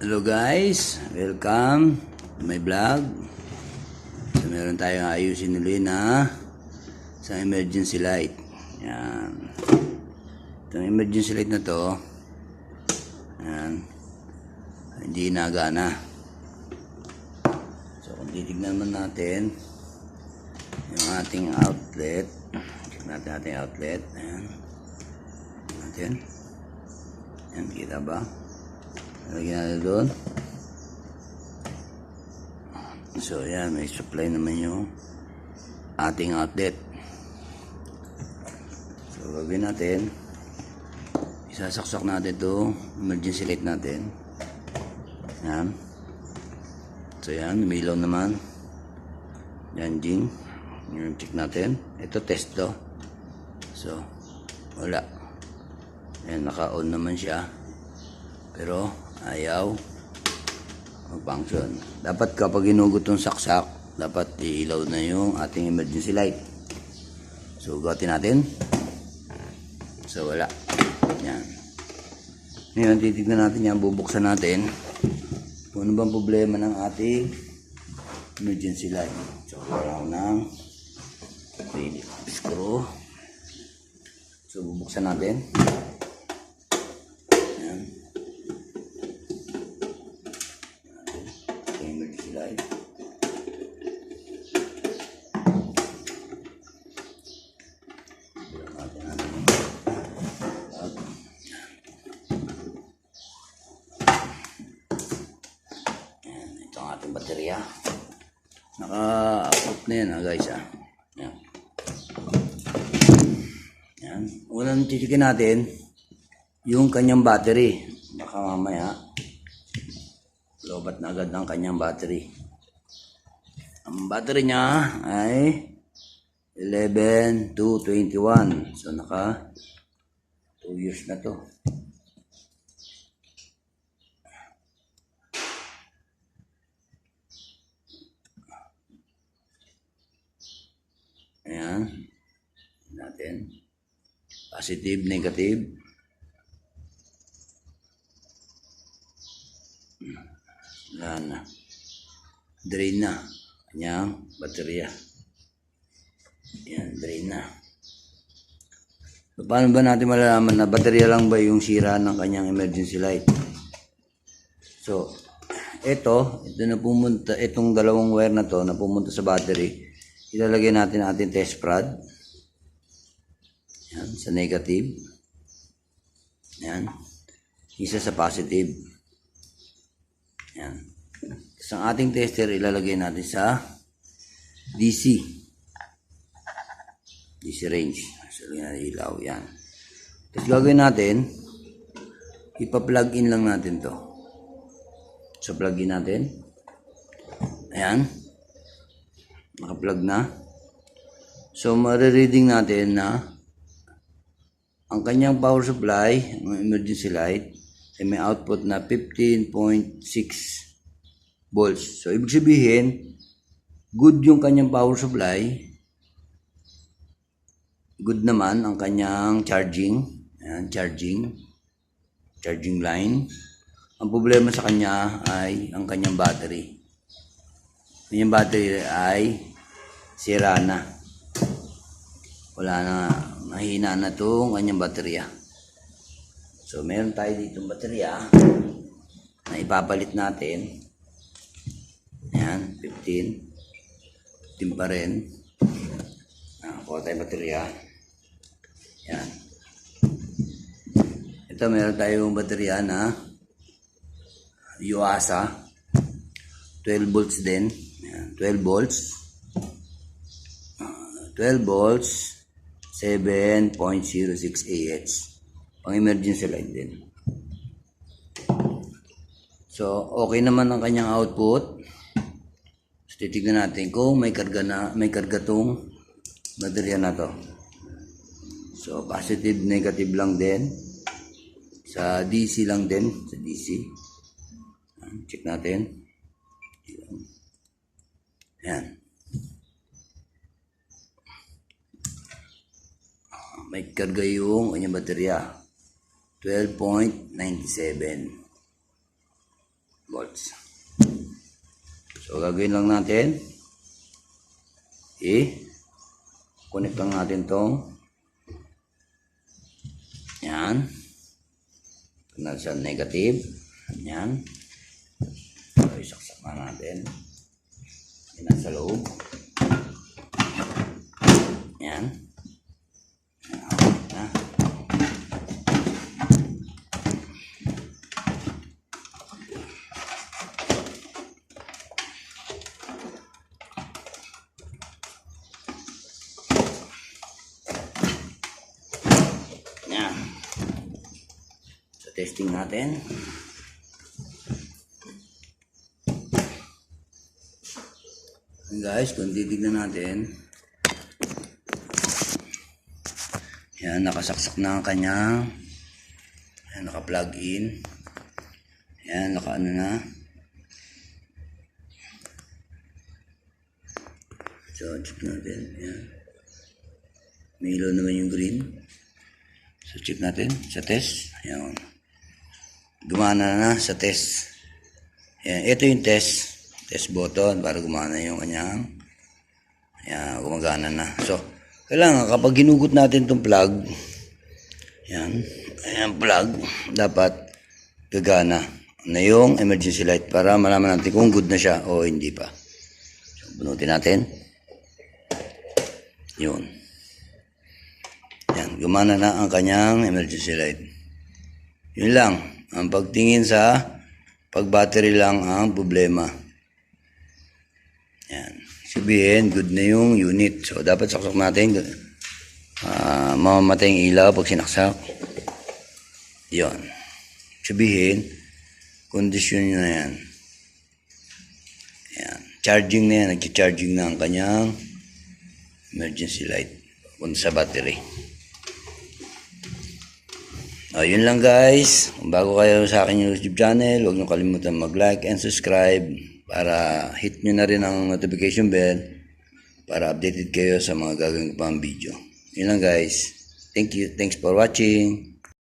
Hello guys, welcome to my vlog. So meron tayong ayusin ulit na sa emergency light. Yan. Itong emergency light na to, yan, hindi nagana. So kung titignan naman natin, yung ating outlet, check natin ating outlet. Ayan. Natin. Yan, kita ba? Lagyan natin doon. So, yan. May supply naman yung ating outlet. So, gagawin natin. Isasaksak natin to emergency light natin. Yan. So, yan. Umilaw naman. Yan, Jing. Yung check natin. Ito, test to. So, wala. Yan, naka-on naman siya. Pero, ayaw mag-function. Dapat kapag ginugot yung saksak, dapat iilaw na yung ating emergency light. So, gawatin natin. So, wala. Yan. Ngayon, titignan natin yan. Bubuksan natin. Ano bang problema ng ating emergency light. So, wala ng Philip screw. So, bubuksan natin. Ating baterya. Naka-out na yan ha guys ha. Yan. Yan. Unang titikin natin, yung kanyang battery. Baka mamaya, lobat na agad ng kanyang battery. Ang battery niya ay 11 to 21. So, naka 2 years na to. Ayan. Natin. Positive, negative. Wala na. Drain na. Kanyang baterya. Yan, drain na. So, paano ba natin malalaman na baterya lang ba yung sira ng kanyang emergency light? So, ito, ito na pumunta, itong dalawang wire na to na pumunta sa battery, ilalagay natin ating test prod. Yan, sa negative. Yan. Isa sa positive. Yan. Ang ating tester ilalagay natin sa DC. DC range. So, lagyan natin ilaw. Yan. Tapos gagawin natin, ipa-plug in lang natin to. So, plug in natin. Ayan. Naka-plug na. So, marireading natin na ang kanyang power supply, ang emergency light, ay may output na 15.6 volts. So, ibig sabihin, good yung kanyang power supply, good naman ang kanyang charging, ayan, charging, charging line. Ang problema sa kanya ay ang kanyang battery. Yung battery ay sira na. Wala na, mahina na itong kanyang baterya. So, meron tayo ditong baterya na ipapalit natin. Ayan, 15. 15 pa rin. Ah, kuha tayong baterya. Ayan. Ito, meron tayong baterya na Yuasa. 12 volts din. Ayan, 12 volts. Ah, 12 volts. 7.06 AH. Pang emergency light din. So, okay naman ang kanyang output. So, titignan natin kung may karga na, may karga tong baterya na to. So, positive, negative lang din. Sa DC lang din. Sa DC. Ayan, Check natin. Yan. may karga yung kanyang baterya. 12.97. volts. So, gagawin lang natin, i-connect lang natin tong yan. Ito na sa negative. Yan. So, isaksak na natin. Nasa loob. Yan. Testing natin. Guys, kung titignan natin, yan, nakasaksak na ang kanya. Yan, naka-plug in. Yan, naka-ano na. So, check natin. Yan. May ilaw naman yung green. So, check natin sa test. Ayan. Gumana na sa test. Ayan. Ito yung test. Test button para gumana yung kanyang. Ayan. Gumagana na. So, kailangan kapag ginugot natin itong plug, ayan. Ayan plug. Dapat gagana na yung emergency light para malaman natin kung good na siya o hindi pa. So, bunutin natin. Yun. Yan, gumana na ang kanyang emergency light. Yun lang. Ang pagtingin sa pag-battery lang ang problema. Yan. Sabihin, good na yung unit. So, dapat saksak natin. Ah, mamamatay yung ilaw pag sinaksak. Yun. Sabihin, kondisyon nyo na yan. Yan. Charging na yan. Nag-charging na ang kanyang emergency light punta sa battery. O, yun lang guys. Kung bago kayo sa akin yung YouTube channel, huwag niyo kalimutan mag-like and subscribe para hit nyo na rin ang notification bell para updated kayo sa mga gagawin ko pang video. Yun lang guys. Thank you. Thanks for watching.